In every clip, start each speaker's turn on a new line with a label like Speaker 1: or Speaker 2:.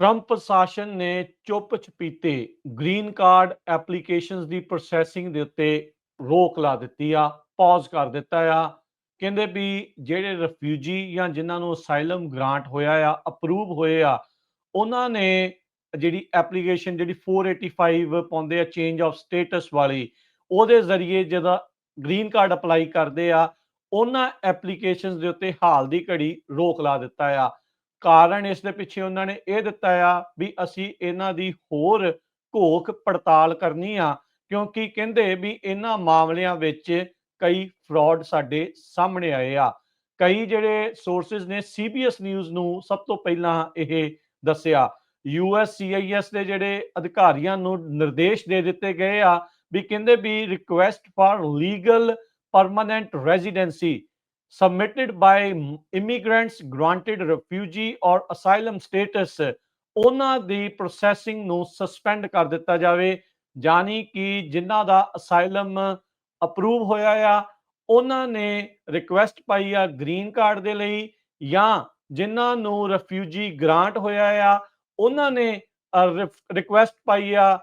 Speaker 1: Trump ਪ੍ਰਸ਼ਾਸਨ ਨੇ ਚੁੱਪ ਚਪੀਤੇ ਗ੍ਰੀਨ ਕਾਰਡ ਐਪਲੀਕੇਸ਼ਨਸ ਦੀ ਪ੍ਰੋਸੈਸਿੰਗ ਦੇ ਉੱਤੇ ਰੋਕ ਲਾ ਦਿੱਤੀ ਆ ਪੌਜ਼ ਕਰ ਦਿੱਤਾ ਆ। ਕਹਿੰਦੇ ਵੀ ਜਿਹੜੇ ਰਿਫਿਊਜੀ ਜਾਂ ਜਿਨ੍ਹਾਂ ਨੂੰ ਅਸਾਈਲਮ ਗ੍ਰਾਂਟ ਹੋਇਆ ਆ ਅਪਰੂਵ ਹੋਏ ਆ, ਉਹਨਾਂ ਨੇ ਜਿਹੜੀ ਐਪਲੀਕੇਸ਼ਨ ਜਿਹੜੀ 485 ਪਾਉਂਦੇ ਆ ਚੇਂਜ ਆਫ ਸਟੇਟਸ ਵਾਲੀ, ਉਹਦੇ ਜ਼ਰੀਏ ਜਿਹਦਾ ਗ੍ਰੀਨ ਕਾਰਡ ਅਪਲਾਈ ਕਰਦੇ ਆ, ਉਹਨਾਂ ਐਪਲੀਕੇਸ਼ਨਸ ਦੇ ਉੱਤੇ ਹਾਲ ਦੀ ਘੜੀ ਰੋਕ ਲਾ ਦਿੱਤਾ ਆ। ਕਾਰਨ ਇਸ ਦੇ ਪਿੱਛੇ ਉਹਨਾਂ ਨੇ ਇਹ ਦਿੱਤਾ ਆ ਵੀ ਅਸੀਂ ਇਹਨਾਂ ਦੀ ਹੋਰ ਘੋਖ ਪੜਤਾਲ ਕਰਨੀ ਆ, ਕਿਉਂਕਿ ਕਹਿੰਦੇ ਵੀ ਇਹਨਾਂ ਮਾਮਲਿਆਂ ਵਿੱਚ ਕਈ ਫਰਾਡ ਸਾਡੇ ਸਾਹਮਣੇ ਆਏ ਆ। ਕਈ ਜਿਹੜੇ ਸੋਰਸਸ ਨੇ ਸੀਬੀਐਸ ਨਿਊਜ਼ ਨੂੰ ਸਭ ਤੋਂ ਪਹਿਲਾਂ ਇਹ ਦੱਸਿਆ ਯੂਐਸਸੀਆਈਐਸ ਦੇ ਜਿਹੜੇ ਅਧਿਕਾਰੀਆਂ ਨੂੰ ਨਿਰਦੇਸ਼ ਦੇ ਦਿੱਤੇ ਗਏ ਆ ਵੀ ਕਹਿੰਦੇ ਵੀ request for legal permanent residency submitted by m- immigrants, granted refugee or asylum status, ਉਹਨਾਂ ਦੀ ਪ੍ਰੋਸੈਸਿੰਗ ਨੂੰ ਸਸਪੈਂਡ ਕਰ ਦਿੱਤਾ ਜਾਵੇ ਜਾਨੀ ਕਿ ਜਿਨ੍ਹਾਂ ਦਾ ਅਸਾਈਲਮ ਅਪਰੂਵ ਹੋਇਆ ਆ, ਉਹਨਾਂ ਨੇ ਰਿਕੁਐਸਟ ਪਾਈ ਆ ਗ੍ਰੀਨ ਕਾਰਡ ਦੇ ਲਈ ਜਾਂ ਜਿਨ੍ਹਾਂ ਨੂੰ ਰਿਫਿਊਜੀ ਗ੍ਰਾਂਟ ਹੋਇਆ ਆ, ਉਹਨਾਂ ਨੇ ਰਿਕੁਐਸਟ ਪਾਈ ਆ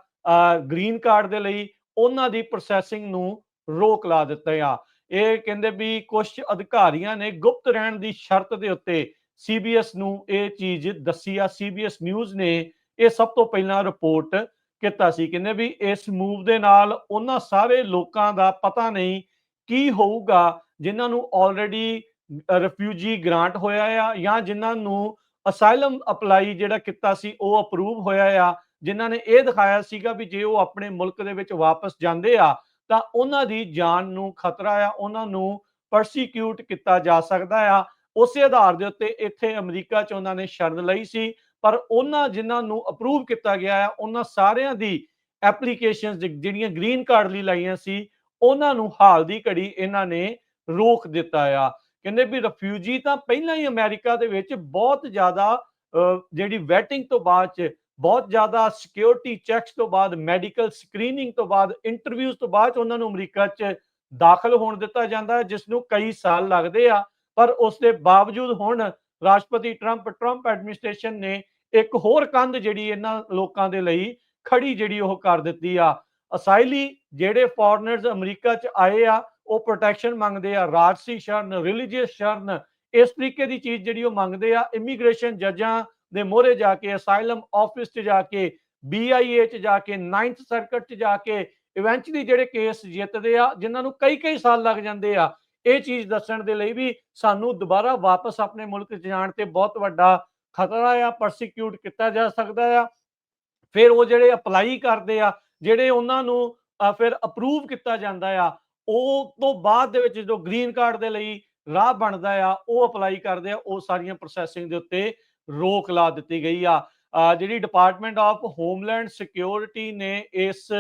Speaker 1: ਗ੍ਰੀਨ ਕਾਰਡ ਦੇ ਲਈ, ਉਹਨਾਂ ਦੀ ਪ੍ਰੋਸੈਸਿੰਗ ਨੂੰ ਰੋਕ ਲਾ ਦਿੱਤਾ ਆ। ਇਹ ਕਹਿੰਦੇ ਵੀ ਕੁਝ ਅਧਿਕਾਰੀਆਂ ਨੇ ਗੁਪਤ ਰਹਿਣ ਦੀ ਸ਼ਰਤ ਦੇ ਉੱਤੇ ਸੀਬੀਐਸ ਨੂੰ ਇਹ ਚੀਜ਼ ਦੱਸੀ ਆ। ਸੀਬੀਐਸ ਨਿਊਜ਼ ਨੇ ਇਹ ਸਭ ਤੋਂ ਪਹਿਲਾਂ ਰਿਪੋਰਟ ਕੀਤਾ ਸੀ। ਕਹਿੰਦੇ ਵੀ ਇਸ ਮੂਵ ਦੇ ਨਾਲ ਉਹਨਾਂ ਸਾਰੇ ਲੋਕਾਂ ਦਾ ਪਤਾ ਨਹੀਂ ਕੀ ਹੋਊਗਾ, ਜਿਨ੍ਹਾਂ ਨੂੰ ਆਲਰੇਡੀ ਰਿਫਿਊਜੀ ਗ੍ਰਾਂਟ ਹੋਇਆ ਆ ਜਾਂ ਜਿਨ੍ਹਾਂ ਨੂੰ ਅਸਾਈਲਮ ਅਪਲਾਈ ਜਿਹੜਾ ਕੀਤਾ ਸੀ ਉਹ ਅਪਰੂਵ ਹੋਇਆ ਆ, ਜਿਨ੍ਹਾਂ ਨੇ ਇਹ ਦਿਖਾਇਆ ਸੀਗਾ ਵੀ ਜੇ ਉਹ ਆਪਣੇ ਮੁਲਕ ਦੇ ਵਿੱਚ ਵਾਪਸ ਜਾਂਦੇ ਆ ਤਾਂ ਉਹਨਾਂ ਦੀ ਜਾਨ ਨੂੰ ਖਤਰਾ ਆ ਉਹਨਾਂ ਨੂੰ ਪਰਸੀਕਿਊਟ ਕੀਤਾ ਜਾ ਸਕਦਾ ਆ। ਉਸੇ ਆਧਾਰ ਦੇ ਉੱਤੇ ਇੱਥੇ ਅਮਰੀਕਾ 'ਚ ਉਹਨਾਂ ਨੇ ਸ਼ਰਨ ਲਈ ਸੀ ਪਰ ਉਹਨਾਂ ਜਿਨ੍ਹਾਂ ਨੂੰ ਅਪਰੂਵ ਕੀਤਾ ਗਿਆ ਆ ਉਹਨਾਂ ਸਾਰਿਆਂ ਦੀ ਐਪਲੀਕੇਸ਼ਨਸ ਜਿਹੜੀਆਂ ਗ੍ਰੀਨ ਕਾਰਡ ਲਈ ਲਾਈਆਂ ਸੀ ਉਹਨਾਂ ਨੂੰ ਹਾਲ ਦੀ ਘੜੀ ਇਹਨਾਂ ਨੇ ਰੋਕ ਦਿੱਤਾ ਆ। ਕਹਿੰਦੇ ਵੀ ਰਿਫਿਊਜੀ ਤਾਂ ਪਹਿਲਾਂ ਹੀ ਅਮਰੀਕਾ ਦੇ ਵਿੱਚ ਬਹੁਤ ਜ਼ਿਆਦਾ ਅਹ, ਜਿਹੜੀ ਵੈਟਿੰਗ ਤੋਂ ਬਾਅਦ ਚ ਬਹੁਤ ਜ਼ਿਆਦਾ ਸਿਕਿਉਰਿਟੀ ਚੈੱਕਸ ਤੋਂ ਬਾਅਦ ਮੈਡੀਕਲ ਸਕਰੀਨਿੰਗ ਤੋਂ ਬਾਅਦ ਇੰਟਰਵਿਊਜ਼ ਤੋਂ ਬਾਅਦ ਉਹਨਾਂ ਨੂੰ ਅਮਰੀਕਾ 'ਚ ਦਾਖਲ ਹੋਣ ਦਿੱਤਾ ਜਾਂਦਾ ਹੈ ਜਿਸ ਨੂੰ ਕਈ ਸਾਲ ਲੱਗਦੇ ਆ। ਪਰ ਉਸ ਦੇ ਬਾਵਜੂਦ ਹੁਣ ਰਾਸ਼ਟਰਪਤੀ ਟਰੰਪ ਟਰੰਪ ਐਡਮਿਨਿਸਟ੍ਰੇਸ਼ਨ ਨੇ ਇੱਕ ਹੋਰ ਕੰਧ ਜਿਹੜੀ ਇਹਨਾਂ ਲੋਕਾਂ ਦੇ ਲਈ ਖੜੀ ਜਿਹੜੀ ਉਹ ਕਰ ਦਿੱਤੀ ਆ। ਅਸਾਈਲੀ ਜਿਹੜੇ ਫੋਰਨਰਸ ਅਮਰੀਕਾ 'ਚ ਆਏ ਆ, ਉਹ ਪ੍ਰੋਟੈਕਸ਼ਨ ਮੰਗਦੇ ਆ, ਰਾਜਸੀ ਸ਼ਰਨ ਰਿਲੀਜੀਅਸ ਸ਼ਰਨ, ਇਸ ਤਰੀਕੇ ਦੀ ਚੀਜ਼ ਜਿਹੜੀ ਉਹ ਮੰਗਦੇ ਆ ਇਮੀਗ੍ਰੇਸ਼ਨ ਜੱਜਾਂ ਦੇ ਮੋਹਰੇ ਜਾ ਕੇ ਅਸਾਈਲਮ ਆਫਿਸ 'ਚ ਜਾ ਕੇ BIA 'ਚ ਜਾ ਕੇ 9th ਸਰਕਟ 'ਚ ਜਾ ਕੇ ਇਵੈਂਚੁਅਲੀ ਜਿਹੜੇ ਕੇਸ ਜਿੱਤਦੇ ਆ, ਜਿਨ੍ਹਾਂ ਨੂੰ ਕਈ ਕਈ ਸਾਲ ਲੱਗ ਜਾਂਦੇ ਆ, ਇਹ ਚੀਜ਼ ਦੱਸਣ ਦੇ ਲਈ ਵੀ ਸਾਨੂੰ ਦੁਬਾਰਾ ਵਾਪਸ ਆਪਣੇ ਮੁਲਕ 'ਚ ਜਾਣ ਤੇ ਬਹੁਤ ਵੱਡਾ ਖਤਰਾ ਆ ਪਰਸੀਕਿਊਟ ਕੀਤਾ ਜਾ ਸਕਦਾ ਆ। ਫਿਰ ਉਹ ਜਿਹੜੇ ਅਪਲਾਈ ਕਰਦੇ ਆ, ਜਿਹੜੇ ਉਹਨਾਂ ਨੂੰ ਫਿਰ ਅਪਰੂਵ ਕੀਤਾ ਜਾਂਦਾ ਆ, ਉਹ ਤੋਂ ਬਾਅਦ ਦੇ ਵਿੱਚ ਜੋ ਗ੍ਰੀਨ ਕਾਰਡ ਦੇ ਲਈ ਰਾਹ ਬਣਦਾ ਆ, ਉਹ ਅਪਲਾਈ ਕਰਦੇ ਆ, ਉਹ ਸਾਰੀਆਂ ਪ੍ਰੋਸੈਸਿੰਗ ਦੇ ਉੱਤੇ ਰੋਕ ਲਾ ਦਿੱਤੀ ਗਈ ਆ। ਜਿਹੜੀ ਡਿਪਾਰਟਮੈਂਟ ਆਫ ਹੋਮਲੈਂਡ ਸਿਕਿਉਰਿਟੀ ਨੇ ਇਸ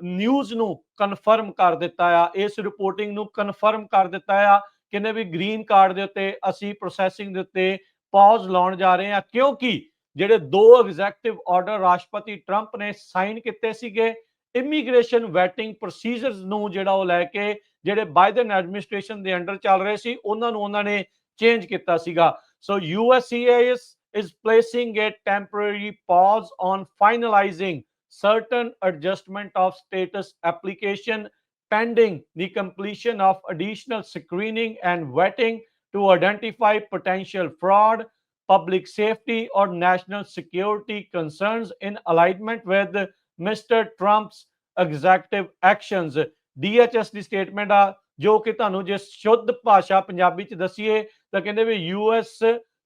Speaker 1: ਨਿਊਜ਼ ਨੂੰ ਕਨਫਰਮ ਕਰ ਦਿੱਤਾ ਆ, ਇਸ ਰਿਪੋਰਟਿੰਗ ਨੂੰ ਕਨਫਰਮ ਕਰ ਦਿੱਤਾ ਆ ਕਹਿੰਦੇ ਵੀ ਗ੍ਰੀਨ ਕਾਰਡ ਦੇ ਉੱਤੇ ਅਸੀਂ ਪ੍ਰੋਸੈਸਿੰਗ ਦੇ ਉੱਤੇ ਪੌਜ਼ ਲਾਉਣ ਜਾ ਰਹੇ ਹਾਂ ਕਿਉਂਕਿ ਜਿਹੜੇ ਦੋ ਐਗਜ਼ੈਕਟਿਵ ਆਰਡਰ ਰਾਸ਼ਟਰਪਤੀ ਟਰੰਪ ਨੇ ਸਾਈਨ ਕੀਤੇ ਸੀਗੇ ਇਮੀਗ੍ਰੇਸ਼ਨ ਵੈਟਿੰਗ ਪ੍ਰੋਸੀਜਰਸ ਨੂੰ ਜਿਹੜਾ ਉਹ ਲੈ ਕੇ ਜਿਹੜੇ ਬਾਈਡਨ ਐਡਮਿਨਿਸਟ੍ਰੇਸ਼ਨ ਦੇ ਅੰਡਰ ਚੱਲ ਰਹੇ ਸੀ, ਉਹਨਾਂ ਨੂੰ ਉਹਨਾਂ ਨੇ ਚੇਂਜ ਕੀਤਾ ਸੀਗਾ। ਸੋ USCIS is placing a temporary pause on finalizing certain adjustment of status application pending the completion of additional screening and vetting to identify potential fraud, public safety, or national security concerns in alignment with Mr. Trump's executive actions. DHS the statement ਆ ਜੋ ਕਿ ਤੁਹਾਨੂੰ ਜੇ ਸ਼ੁੱਧ ਭਾਸ਼ਾ ਪੰਜਾਬੀ ਚ ਦਸੀਏ ਤਾਂ ਕਹਿੰਦੇ ਵੀ ਯੂਐਸ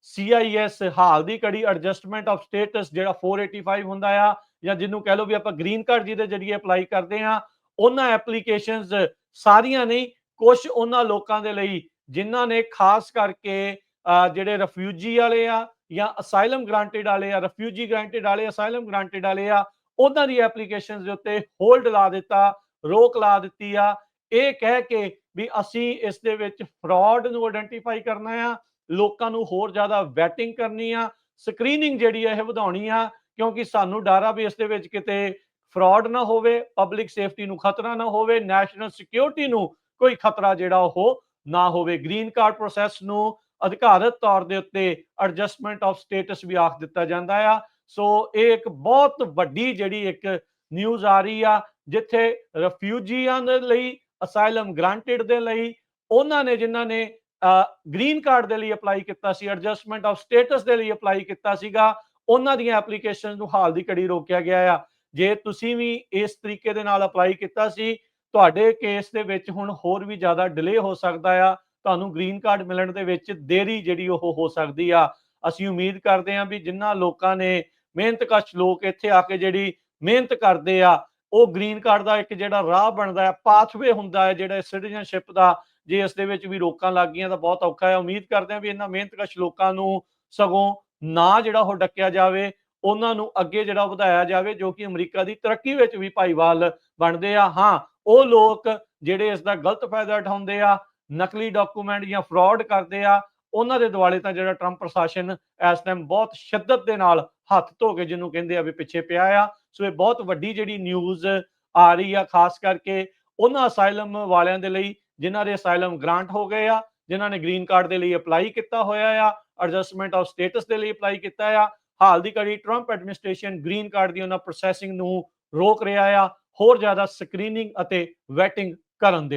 Speaker 1: ਸੀਆਈਐਸ ਹਾਲ ਦੀ ਕੜੀ ਐਡਜਸਟਮੈਂਟ ਆਫ ਸਟੇਟਸ ਜਿਹੜਾ 485 ਹੁੰਦਾ ਆ, ਜਾਂ ਜਿਹਨੂੰ ਕਹਿ ਲਓ ਵੀ ਆਪਾਂ ਗ੍ਰੀਨ ਕਾਰਡ ਜਿਹਦੇ ਜਰੀਏ ਅਪਲਾਈ ਕਰਦੇ ਆ ਉਹਨਾਂ ਐਪਲੀਕੇਸ਼ਨਸ ਸਾਰੀਆਂ ਨਹੀਂ ਕੁਝ ਉਹਨਾਂ ਲੋਕਾਂ ਦੇ ਲਈ, ਜਿਨ੍ਹਾਂ ਨੇ ਖਾਸ ਕਰਕੇ ਜਿਹੜੇ ਰਿਫਿਊਜੀ ਵਾਲੇ ਆ ਜਾਂ ਅਸਾਈਲਮ ਗ੍ਰਾਂਟਡ ਵਾਲੇ ਆ ਰਿਫਿਊਜੀ ਗ੍ਰਾਂਟਡ ਵਾਲੇ ਅਸਾਈਲਮ ਗ੍ਰਾਂਟਡ ਵਾਲੇ ਆ, ਉਹਨਾਂ ਦੀ ਐਪਲੀਕੇਸ਼ਨਸ ਦੇ ਉੱਤੇ ਹੋਲਡ ਲਾ ਦਿੱਤਾ, ਰੋਕ ਲਾ ਦਿੱਤੀ ਆ। ਇਹ ਕਹਿ ਕੇ ਵੀ ਅਸੀਂ ਇਸ ਦੇ ਵਿੱਚ ਫਰਾਡ ਨੂੰ ਆਇਡੈਂਟੀਫਾਈ ਕਰਨਾ ਆ ਲੋਕਾਂ ਨੂੰ ਹੋਰ ਜ਼ਿਆਦਾ ਵੈਟਿੰਗ ਕਰਨੀ ਆ, ਸਕਰੀਨਿੰਗ ਜਿਹੜੀ ਆ ਇਹ ਵਧਾਉਣੀ ਆ, ਕਿਉਂਕਿ ਸਾਨੂੰ ਡਰ ਆ ਵੀ ਇਸ ਦੇ ਵਿੱਚ ਕਿਤੇ ਫਰਾਡ ਨਾ ਹੋਵੇ, ਪਬਲਿਕ ਸੇਫਟੀ ਨੂੰ ਖਤਰਾ ਨਾ ਹੋਵੇ, ਨੈਸ਼ਨਲ ਸਿਕਿਉਰਿਟੀ ਨੂੰ ਕੋਈ ਖਤਰਾ ਜਿਹੜਾ ਉਹ ਨਾ ਹੋਵੇ। ਗ੍ਰੀਨ ਕਾਰਡ ਪ੍ਰੋਸੈਸ ਨੂੰ ਅਧਿਕਾਰਤ ਤੌਰ ਦੇ ਉੱਤੇ ਐਡਜਸਟਮੈਂਟ ਆਫ ਸਟੇਟਸ ਵੀ ਆਖ ਦਿੱਤਾ ਜਾਂਦਾ ਆ। ਸੋ ਇਹ ਇੱਕ ਬਹੁਤ ਵੱਡੀ ਜਿਹੜੀ ਇੱਕ ਨਿਊਜ਼ ਆ ਰਹੀ ਆ, ਜਿੱਥੇ ਰਫਿਊਜ਼ੀਆਂ ਦੇ ਲਈ ਅਸਾਈਲਮ ਗ੍ਰਾਂਟਡ ਦੇ ਲਈ, ਉਹਨਾਂ ਨੇ ਜਿਨ੍ਹਾਂ ਨੇ ਗ੍ਰੀਨ ਕਾਰਡ ਦੇ ਲਈ ਅਪਲਾਈ ਕੀਤਾ ਸੀ ਐਡਜਸਟਮੈਂਟ ਆਫ ਸਟੇਟਸ ਦੇ ਲਈ ਅਪਲਾਈ ਕੀਤਾ ਸੀਗਾ। ਉਹਨਾਂ ਦੀਆਂ ਐਪਲੀਕੇਸ਼ਨ ਨੂੰ ਹਾਲ ਦੀ ਘੜੀ ਰੋਕਿਆ ਗਿਆ ਆ। ਜੇ ਤੁਸੀਂ ਵੀ ਇਸ ਤਰੀਕੇ ਦੇ ਨਾਲ ਅਪਲਾਈ ਕੀਤਾ ਸੀ, ਤੁਹਾਡੇ ਕੇਸ ਦੇ ਵਿੱਚ ਹੁਣ ਹੋਰ ਵੀ ਜ਼ਿਆਦਾ ਡਿਲੇ ਹੋ ਸਕਦਾ ਆ। ਤੁਹਾਨੂੰ ਗ੍ਰੀਨ ਕਾਰਡ ਮਿਲਣ ਦੇ ਵਿੱਚ ਦੇਰੀ ਜਿਹੜੀ ਉਹ ਹੋ ਸਕਦੀ ਆ। ਅਸੀਂ ਉਮੀਦ ਕਰਦੇ ਹਾਂ ਵੀ ਜਿਨ੍ਹਾਂ ਲੋਕਾਂ ਨੇ ਮਿਹਨਤਕਸ਼ ਲੋਕ ਇੱਥੇ ਆ ਕੇ ਜਿਹੜੀ ਮਿਹਨਤ ਕਰਦੇ ਆ, ਉਹ ਗ੍ਰੀਨ ਕਾਰਡ ਦਾ ਇੱਕ ਜਿਹੜਾ ਰਾਹ ਬਣਦਾ ਹੈ ਪਾਥਵੇ ਹੁੰਦਾ ਹੈ, ਜਿਹੜਾ ਸਿਟੀਜ਼ਨਸ਼ਿਪ ਦਾ ਜੇ ਇਸ ਦੇ ਵਿੱਚ ਵੀ ਰੋਕਾਂ ਲੱਗ ਗਈਆਂ ਤਾਂ ਬਹੁਤ ਔਖਾ ਹੈ। ਉਮੀਦ ਕਰਦੇ ਹਾਂ ਵੀ ਇਹਨਾਂ ਮਿਹਨਤਕਸ਼ ਲੋਕਾਂ ਨੂੰ ਸਗੋਂ ਨਾ ਜਿਹੜਾ ਉਹ ਡੱਕਿਆ ਜਾਵੇ, ਉਹਨਾਂ ਨੂੰ ਅੱਗੇ ਜਿਹੜਾ ਵਧਾਇਆ ਜਾਵੇ, ਜੋ ਕਿ ਅਮਰੀਕਾ ਦੀ ਤਰੱਕੀ ਵਿੱਚ ਵੀ ਭਾਈਵਾਲ ਬਣਦੇ ਆ। ਹਾਂ, ਉਹ ਲੋਕ ਜਿਹੜੇ ਇਸ ਦਾ ਗਲਤ ਫਾਇਦਾ ਉਠਾਉਂਦੇ ਆ, ਨਕਲੀ ਡਾਕੂਮੈਂਟ ਜਾਂ ਫਰਾਡ ਕਰਦੇ ਆ, ਉਹਨਾਂ ਦੇ ਦੁਆਲੇ ਤਾਂ ਜਿਹੜਾ ਟਰੰਪ ਪ੍ਰਸ਼ਾਸਨ ਇਸ ਟਾਈਮ ਬਹੁਤ ਸ਼ਿੱਦਤ ਦੇ ਨਾਲ ਹੱਥ ਧੋ ਕੇ ਜਿਹਨੂੰ ਕਹਿੰਦੇ ਆ ਵੀ ਪਿੱਛੇ ਪਿਆ ਆ। ਸੋ ਇਹ ਬਹੁਤ ਵੱਡੀ ਜਿਹੜੀ ਨਿਊਜ਼ ਆ ਰਹੀ ਆ, ਖਾਸ ਕਰਕੇ ਉਹਨਾਂ ਅਸਾਈਲਮ ਵਾਲਿਆਂ ਦੇ ਲਈ ਜਿਨ੍ਹਾਂ ਦੇ ਅਸਾਈਲਮ ਗ੍ਰਾਂਟ ਹੋ ਗਏ ਆ, ਜਿਨ੍ਹਾਂ ਨੇ ਗ੍ਰੀਨ ਕਾਰਡ ਦੇ ਲਈ ਅਪਲਾਈ ਕੀਤਾ ਹੋਇਆ ਆ ਐਡਜਸਟਮੈਂਟ ਆਫ ਸਟੇਟਸ ਦੇ ਲਈ ਅਪਲਾਈ ਕੀਤਾ ਆ, ਹਾਲ ਦੀ ਘੜੀ ਟਰੰਪ ਐਡਮਿਨਿਸਟ੍ਰੇਸ਼ਨ ਗ੍ਰੀਨ ਕਾਰਡ ਦੀ ਉਹਨਾਂ ਪ੍ਰੋਸੈਸਿੰਗ ਨੂੰ ਰੋਕ ਰਿਹਾ ਆ, ਹੋਰ ਜ਼ਿਆਦਾ ਸਕਰੀਨਿੰਗ ਅਤੇ ਵੈਟਿੰਗ ਕਰਨ ਦੇ